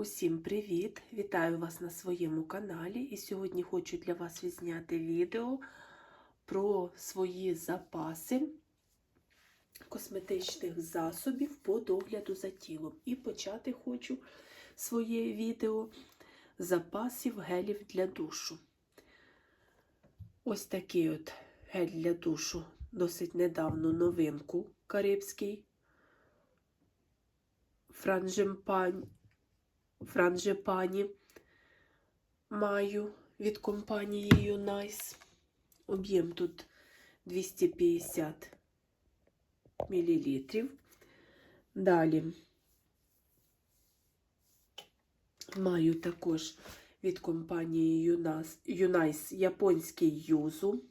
Усім привіт! Вітаю вас на своєму каналі. І сьогодні хочу для вас відзняти відео про свої запаси косметичних засобів по догляду за тілом. І почати хочу своє відео запасів гелів для душу. Ось такий от гель для душу, досить недавно новинку карибський. Франжемпань франжепані маю від компанії Юнайс. Об'єм тут 250 мл. Далі маю також від компанії Юнайс японський юзу.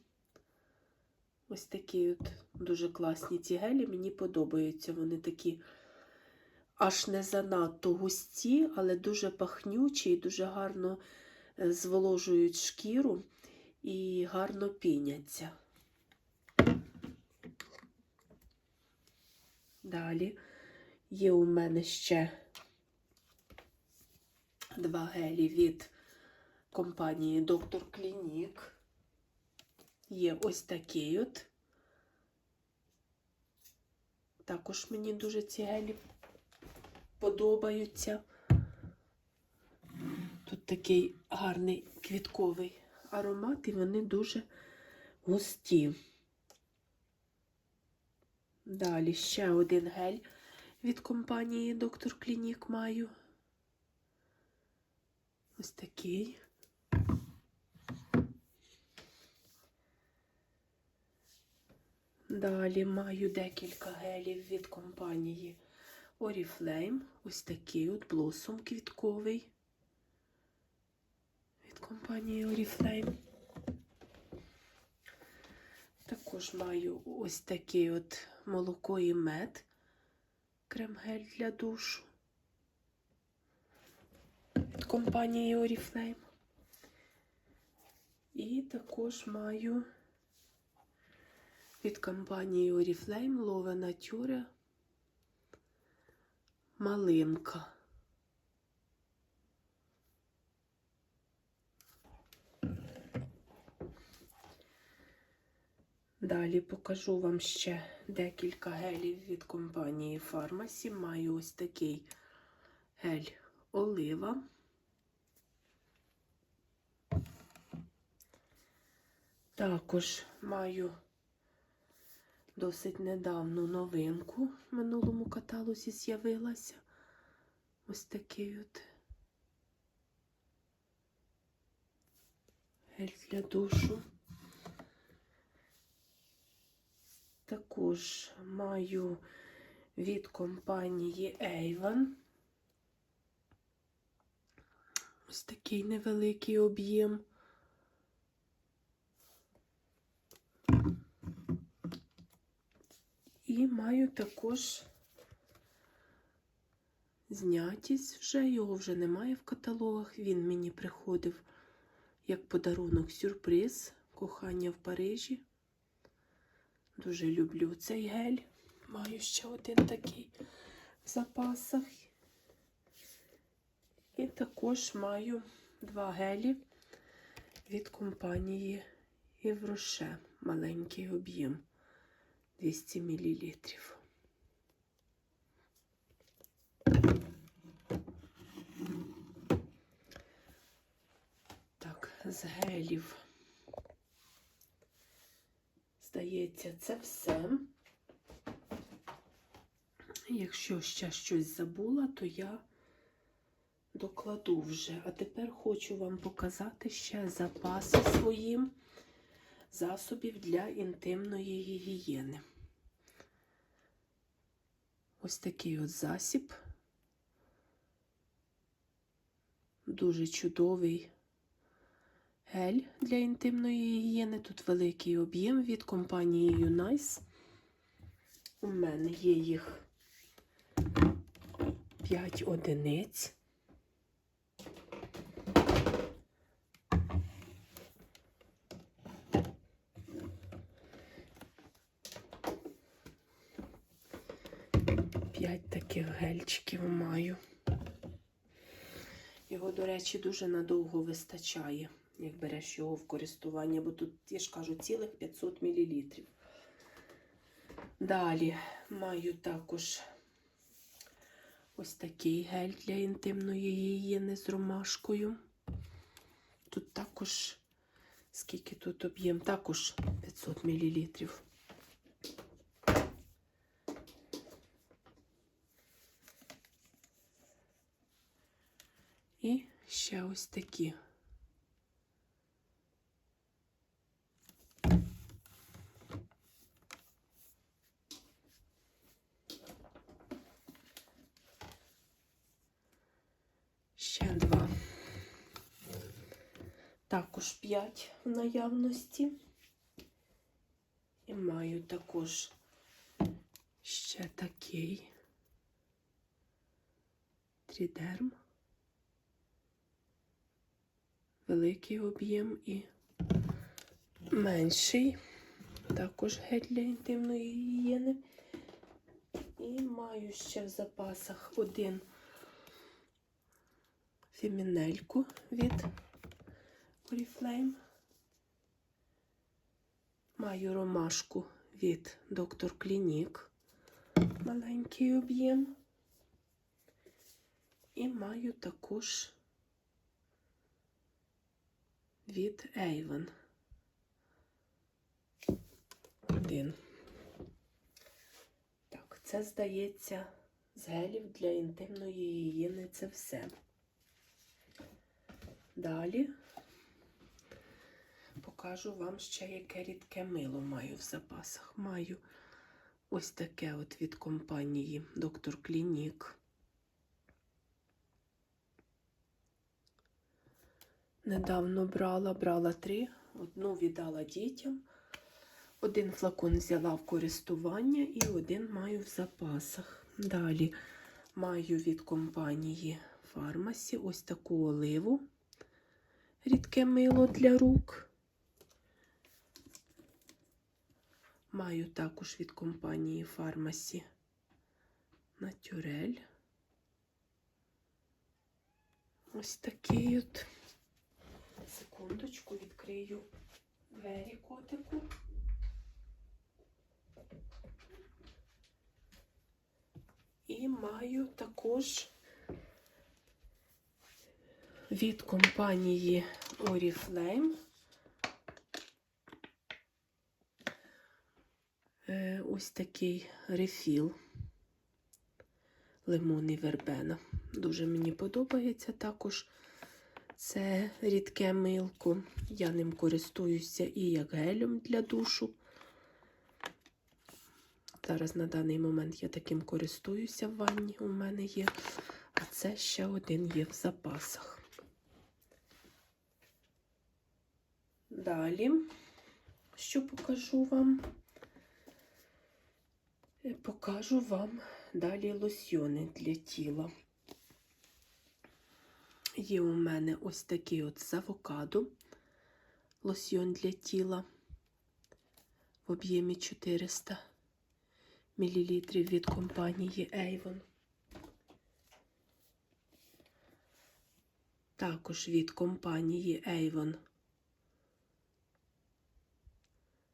Ось такі от дуже класні ці гелі. Мені подобаються. Вони такі аж не занадто густі, але дуже пахнючі і дуже гарно е, зволожують шкіру і гарно піняться. Далі є у мене ще два гелі від компанії Доктор Клінік. Є ось такий от. Також мені дуже ці гелі подобаються. Тут такий гарний квітковий аромат, і вони дуже густі. Далі ще один гель від компанії Доктор Клінік маю. Ось такий. Далі маю декілька гелів від компанії Oriflame. Ось такий от блосом квітковий від компанії Oriflame. Також маю ось такий от молоко і мед, крем-гель для душу від компанії Oriflame. І також маю від компанії Oriflame Love Nature малинка. Далі покажу вам ще декілька гелів від компанії Фармасі. Маю ось такий гель олива. Також маю досить недавно новинку в минулому каталозі з'явилася. Ось такий от гель для душу. Також маю від компанії Avon. Ось такий невеликий об'єм. І маю також знятість вже, його вже немає в каталогах. Він мені приходив як подарунок сюрприз, кохання в Парижі. Дуже люблю цей гель. Маю ще один такий в запасах. І також маю два гелі від компанії Євроше. Маленький об'єм. 200 мл. Так, з гелів. Здається, це все. Якщо ще щось забула, то я докладу вже. А тепер хочу вам показати ще запаси своїм засобів для інтимної гігієни. Ось такий от засіб. Дуже чудовий гель для інтимної гігієни. Тут великий об'єм від компанії Unice. У мене є їх 5 одиниць. П'ять таких гельчиків маю. Його, до речі, дуже надовго вистачає, як береш його в користування, бо тут, я ж кажу, цілих 500 мл. Далі маю також ось такий гель для інтимної гігієни з ромашкою. Тут також, скільки тут об'єм, також 500 мл. І ще ось такі. Ще два. Також п'ять в наявності. І маю також ще такий трідерм. Великий об'єм і менший. Також гель для інтимної гігієни. І маю ще в запасах один фемінельку від Oriflame. Маю ромашку від Доктор Клінік. Маленький об'єм. І маю також від Avon. Один. Так, це здається з гелів для інтимної гігієни це все. Далі покажу вам ще, яке рідке мило маю в запасах. Маю ось таке от від компанії Доктор Клінік. Недавно брала, брала три, одну віддала дітям, один флакон взяла в користування і один маю в запасах. Далі маю від компанії Фармасі ось таку оливу, рідке мило для рук. Маю також від компанії Фармасі Натюрель. Ось такий от. Секундочку, відкрию двері котику. І маю також від компанії Oriflame е, ось такий рефіл лимон і вербена. Дуже мені подобається також. Це рідке милко. Я ним користуюся і як гелем для душу. Зараз на даний момент я таким користуюся в ванні. У мене є. А це ще один є в запасах. Далі, що покажу вам? Покажу вам далі лосьйони для тіла. Є у мене ось такий от з авокадо, лосьйон для тіла в об'ємі 400 мл від компанії Avon. Також від компанії Avon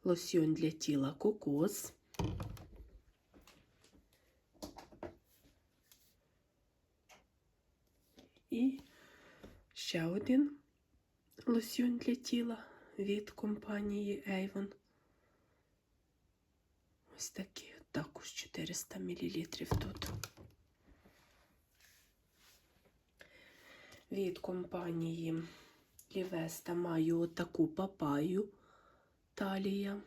лосьйон для тіла кокос. І ще один лосьйон для тіла від компанії Avon. Ось такий також 400 мл тут. Від компанії Лівеста маю отаку папаю талія.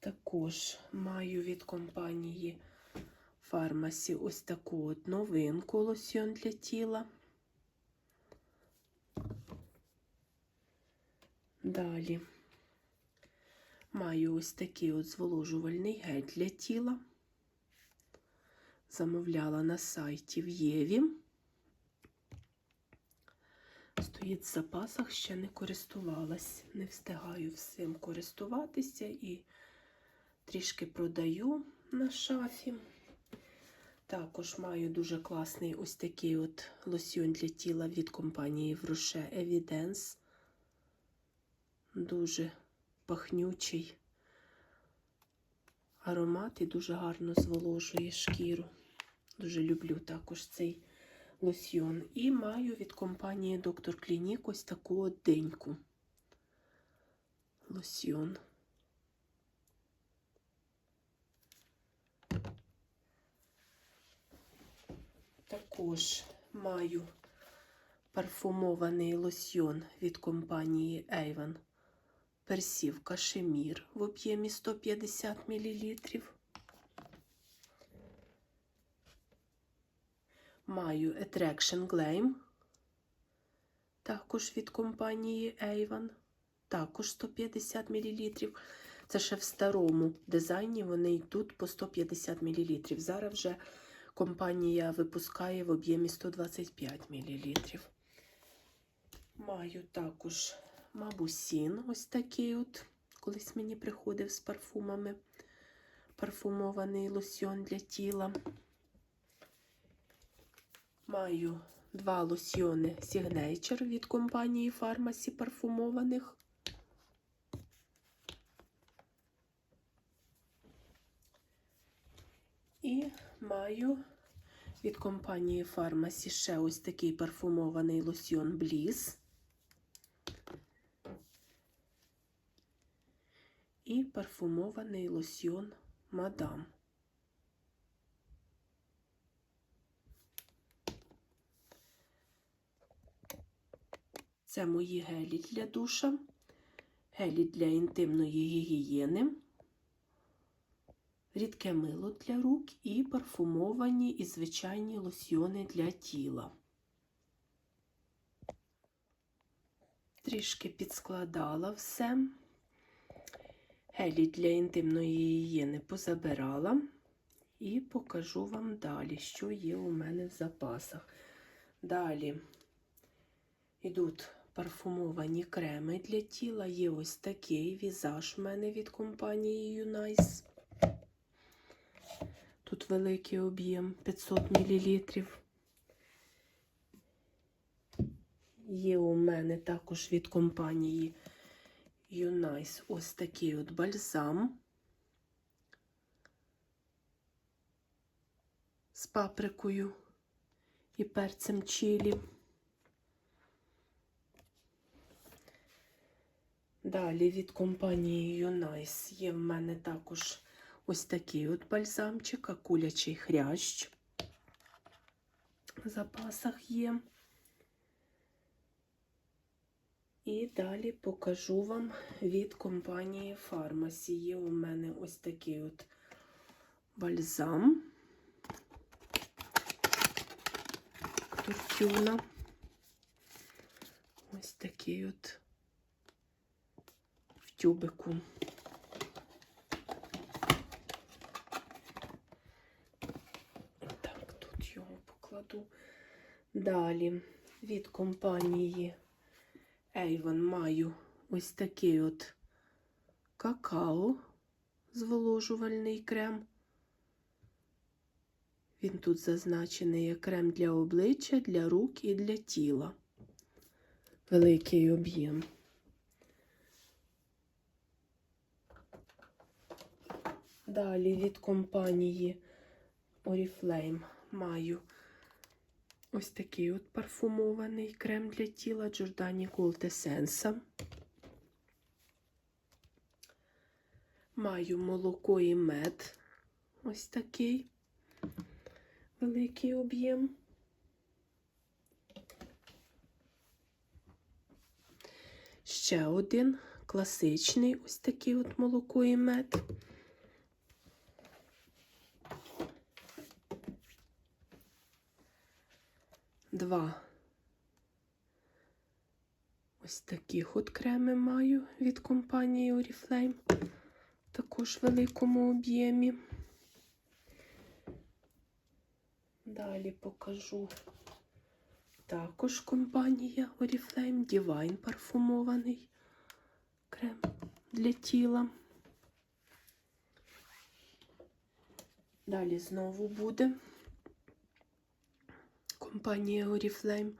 Також маю від компанії Фармасі ось таку от новинку лосьйон для тіла. Далі маю ось такий от зволожувальний гель для тіла. Замовляла на сайті в Єві. Стоїть в запасах, ще не користувалась. Не встигаю всім користуватися і трішки продаю на шафі. Також маю дуже класний ось такий от лосьйон для тіла від компанії Вруше Evidence. Дуже пахнючий аромат і дуже гарно зволожує шкіру. Дуже люблю також цей лосьйон. І маю від компанії Доктор Клінік ось таку деньку. Лосьйон. Також маю парфумований лосьйон від компанії Avon. Персів кашемір в об'ємі 150 мл. Маю Attraction Glam, також від компанії Avon, також 150 мл. Це ще в старому дизайні вони йдуть по 150 мл. Зараз вже компанія випускає в об'ємі 125 мл. Маю також Мабусін, ось такий от, колись мені приходив з парфумами. Парфумований лосьйон для тіла. Маю два лосьйони Signature від компанії Фармасі парфумованих. І маю від компанії Фармасі ще ось такий парфумований лосьйон Bliss. І парфумований лосьйон Мадам. Це мої гелі для душа, гелі для інтимної гігієни, рідке мило для рук і парфумовані і звичайні лосьйони для тіла. Трішки підскладала все. Гелі для інтимної гігієни позабирала і покажу вам далі, що є у мене в запасах. Далі йдуть парфумовані креми для тіла. Є ось такий візаж в мене від компанії Unice. Тут великий об'єм 500 мл. Є у мене також від компанії Юнайс ось такий от бальзам з паприкою і перцем чилі. Далі від компанії Юнайс є в мене також ось такий от бальзамчик, акулячий хрящ. В запасах є. І далі покажу вам від компанії Фармасі. Є у мене ось такий от бальзам Туртюна. Ось такий от в тюбику. Так, тут його покладу. Далі від компанії Avon маю ось такий от какао зволожувальний крем. Він тут зазначений як крем для обличчя, для рук і для тіла. Великий об'єм. Далі від компанії Oriflame маю Ось такий от парфумований крем для тіла Giordani Gold Essence. Маю молоко і мед. Ось такий великий об'єм. Ще один класичний ось такий от молоко і мед. Два ось таких от креми маю від компанії Oriflame. Також в великому об'ємі. Далі покажу також компанія Oriflame Divine парфумований крем для тіла. Далі знову буде компанія Oriflame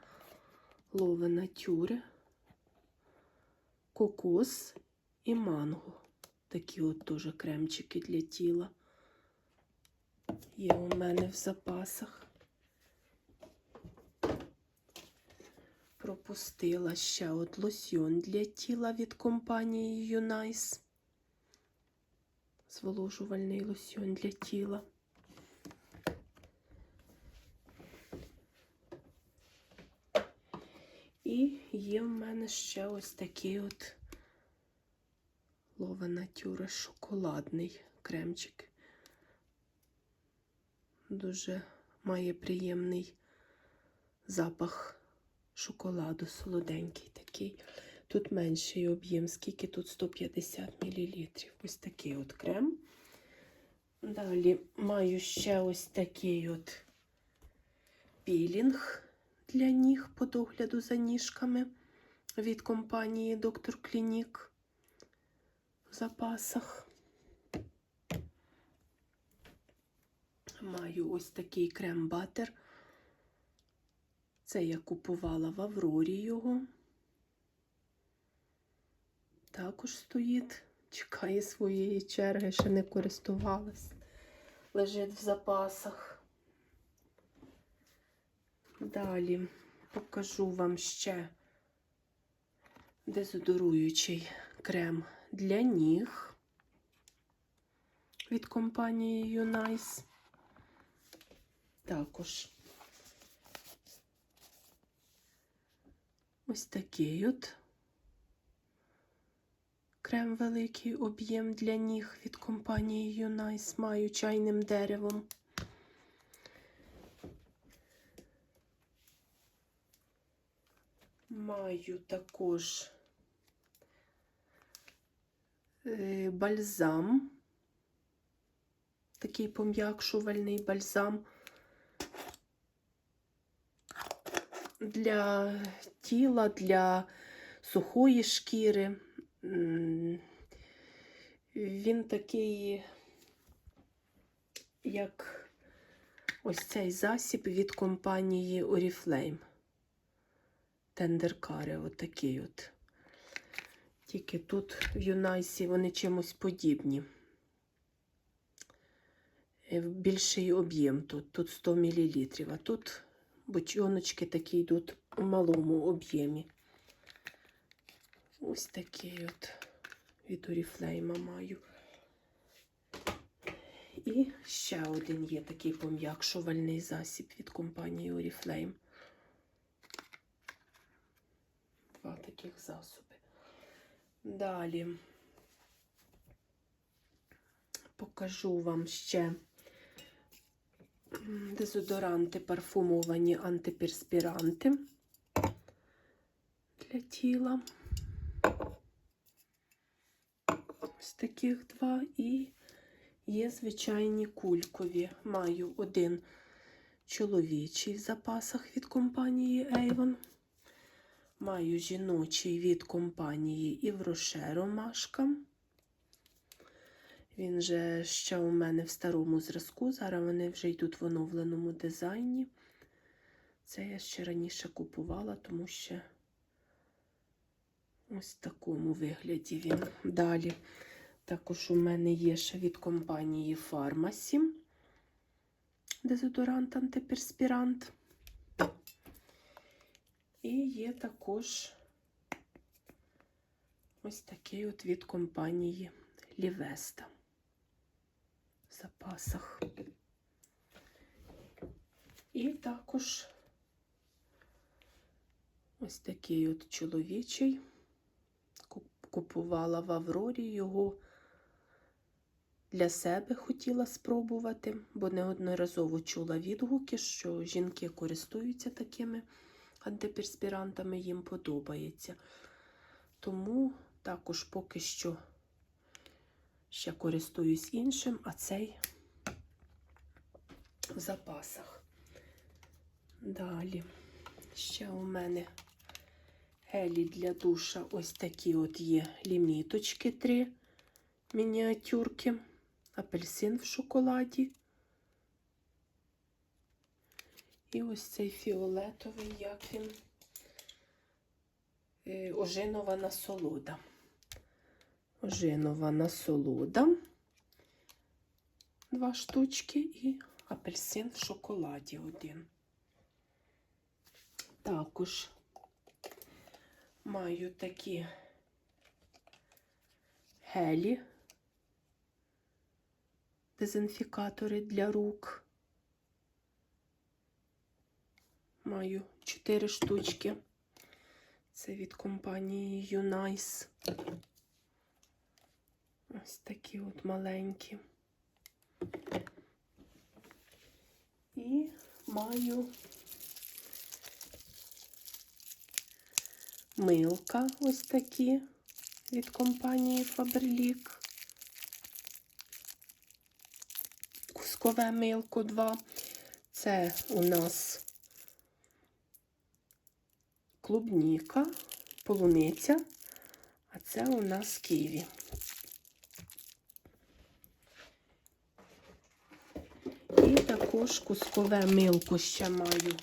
Лове Натюре, кокос і манго. Такі от теж кремчики для тіла. Є у мене в запасах. Пропустила ще от лосьон для тіла від компанії Юнайс. Зволожувальний лосьон для тіла. І є в мене ще ось такий от Лова Натюра шоколадний кремчик. Дуже має приємний запах шоколаду, солоденький такий. Тут менший об'єм, скільки тут 150 мл. Ось такий от крем. Далі маю ще ось такий от пілінг для ніг по догляду за ніжками від компанії Доктор Клінік в запасах. Маю ось такий крем-батер. Це я купувала в Аврорі його. Також стоїть, чекає своєї черги, ще не користувалась. Лежить в запасах. Далі покажу вам ще дезодоруючий крем для ніг від компанії Unice. Також ось такий от крем великий об'єм для ніг від компанії Unice маю чайним деревом. Маю також е, бальзам, такий пом'якшувальний бальзам для тіла, для сухої шкіри. Він такий, як ось цей засіб від компанії Oriflame. Тендеркари, отакий от. Тільки тут в Юнайсі вони чимось подібні. Е, Більший об'єм тут, тут 100 мл, а тут бочоночки такі йдуть у малому об'ємі. Ось такий от від Oriflame маю. І ще один є такий пом'якшувальний засіб від компанії Oriflame. Два таких засоби. Далі покажу вам ще дезодоранти парфумовані антиперспіранти для тіла. Ось таких два і є звичайні кулькові. Маю один чоловічий в запасах від компанії Avon. Маю жіночий від компанії Івроше Ромашка. Він же ще у мене в старому зразку. Зараз вони вже йдуть в оновленому дизайні. Це я ще раніше купувала, тому що ось в такому вигляді він. Далі також у мене є ще від компанії Фармасі. Дезодорант антиперспірант. І є також ось такий от від компанії Лівеста в запасах. І також ось такий от чоловічий. Купувала в Аврорі його для себе хотіла спробувати, бо неодноразово чула відгуки, що жінки користуються такими антиперспірантами, їм подобається. Тому також поки що ще користуюсь іншим, а цей в запасах. Далі ще у мене гелі для душа ось такі от є ліміточки три мініатюрки, апельсин в шоколаді, І ось цей фіолетовий, як він, е, ожинова насолода. Ожинова насолода. Два штучки і апельсин в шоколаді один. Також маю такі гелі, дезінфікатори для рук. Маю 4 штучки. Це від компанії Unice. Ось такі от маленькі. І маю милка ось такі від компанії Faberlic. Кускове милко 2. Це у нас клубніка, полуниця, а це у нас ківі. І також кускове милко ще маю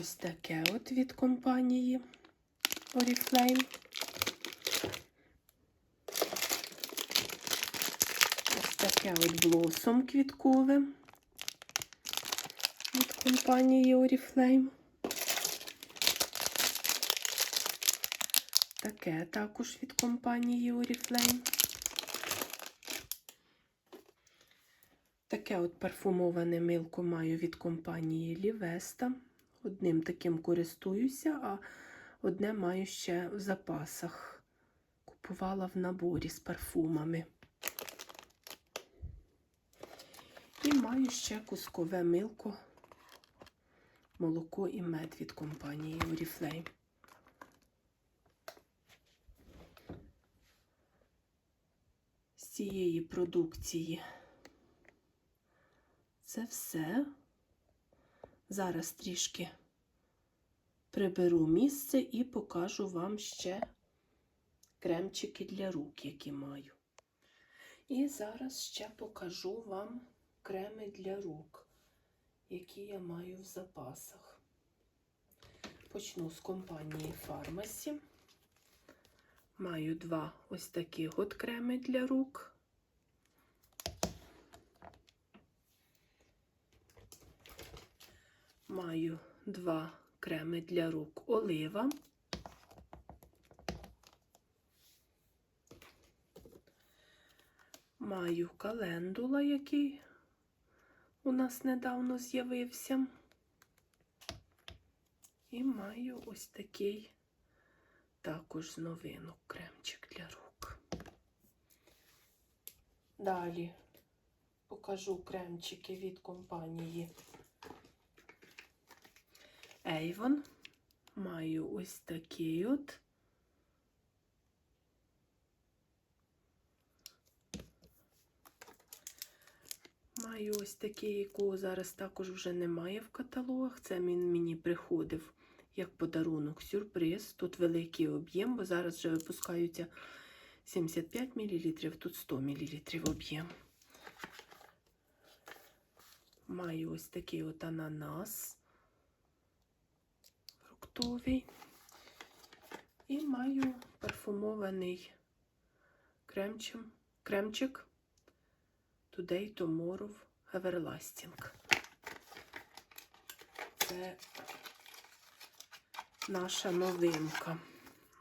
ось таке от від компанії Oriflame. Ось таке от блосом квіткове від компанії Oriflame. Таке також від компанії Oriflame. Таке от парфумоване милко маю від компанії Лівеста. Одним таким користуюся, а одне маю ще в запасах. Купувала в наборі з парфумами. І маю ще кускове милко, молоко і мед від компанії Oriflame. Цієї продукції це все. Зараз трішки приберу місце і покажу вам ще кремчики для рук, які маю. І зараз ще покажу вам креми для рук, які я маю в запасах. Почну з компанії Pharmacy. Маю два ось такі от креми для рук. Маю два креми для рук олива. Маю календула, який у нас недавно з'явився. І маю ось такий також з новинок кремчик для рук. Далі покажу кремчики від компанії Avon. Маю ось такий от. Маю ось такий, якого зараз також вже немає в каталогах. Це він мені приходив як подарунок, сюрприз. Тут великий об'єм, бо зараз вже випускаються 75 мл, тут 100 мл об'єм. Маю ось такий от ананас фруктовий. І маю парфумований кремчим, кремчик Today Tomorrow Everlasting. Це наша новинка.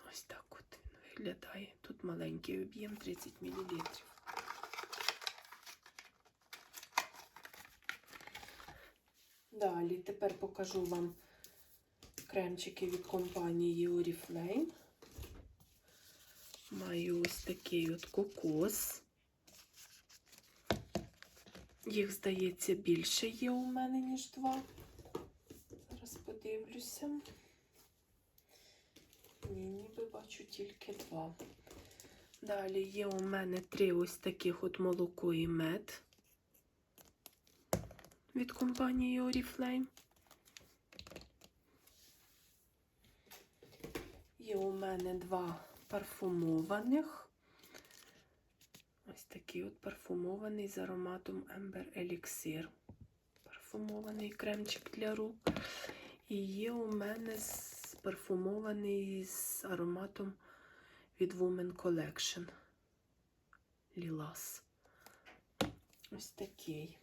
Ось так от він виглядає. Тут маленький об'єм 30 мл. Далі тепер покажу вам кремчики від компанії Oriflame. Маю ось такий от кокос. Їх, здається, більше є у мене, ніж два. Зараз подивлюся. Ні, ніби бачу тільки два. Далі є у мене три ось таких от молоко і мед від компанії Oriflame. Є у мене два парфумованих. Ось такий от парфумований з ароматом Ember Elixir. парфумований кремчик для рук. І є у мене парфумований з ароматом від Women Collection. Лілас. Ось такий.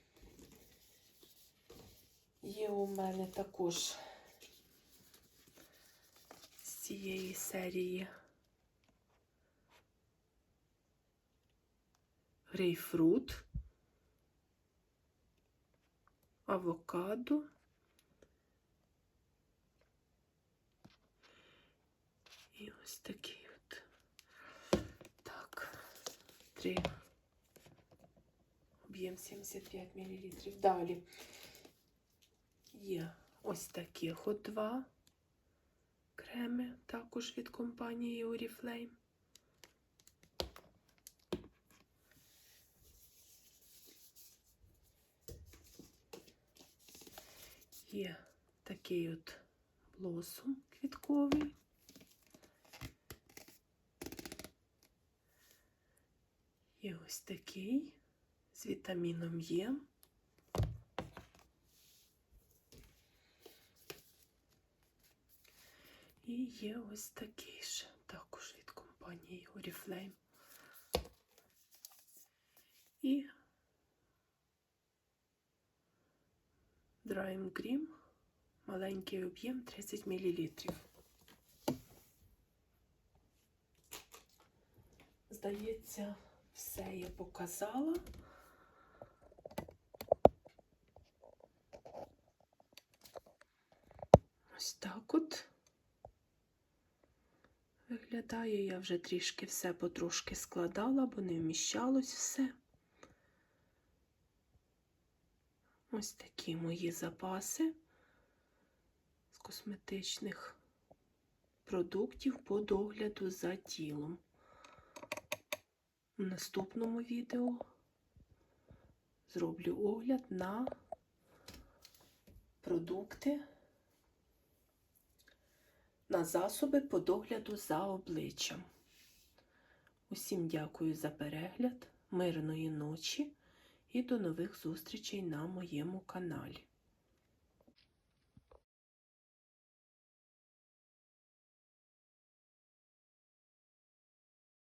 Є у мене також цієї серії грейпфрут, авокадо. І ось такий от. Так, три. Об'єм 75 мл. Далі є ось таких от два креми, також від компанії Oriflame. Є такий от блосом квітковий. Є ось такий з вітаміном Е. є ось такий ж, також від компанії Oriflame. І Drying Cream, маленький об'єм 30 мл. Здається, все я показала. Ось так от виглядає. Я вже трішки все потрошки складала, бо не вміщалось все. Ось такі мої запаси з косметичних продуктів по догляду за тілом. У наступному відео зроблю огляд на продукти, на засоби по догляду за обличчям. Усім дякую за перегляд, мирної ночі і до нових зустрічей на моєму каналі.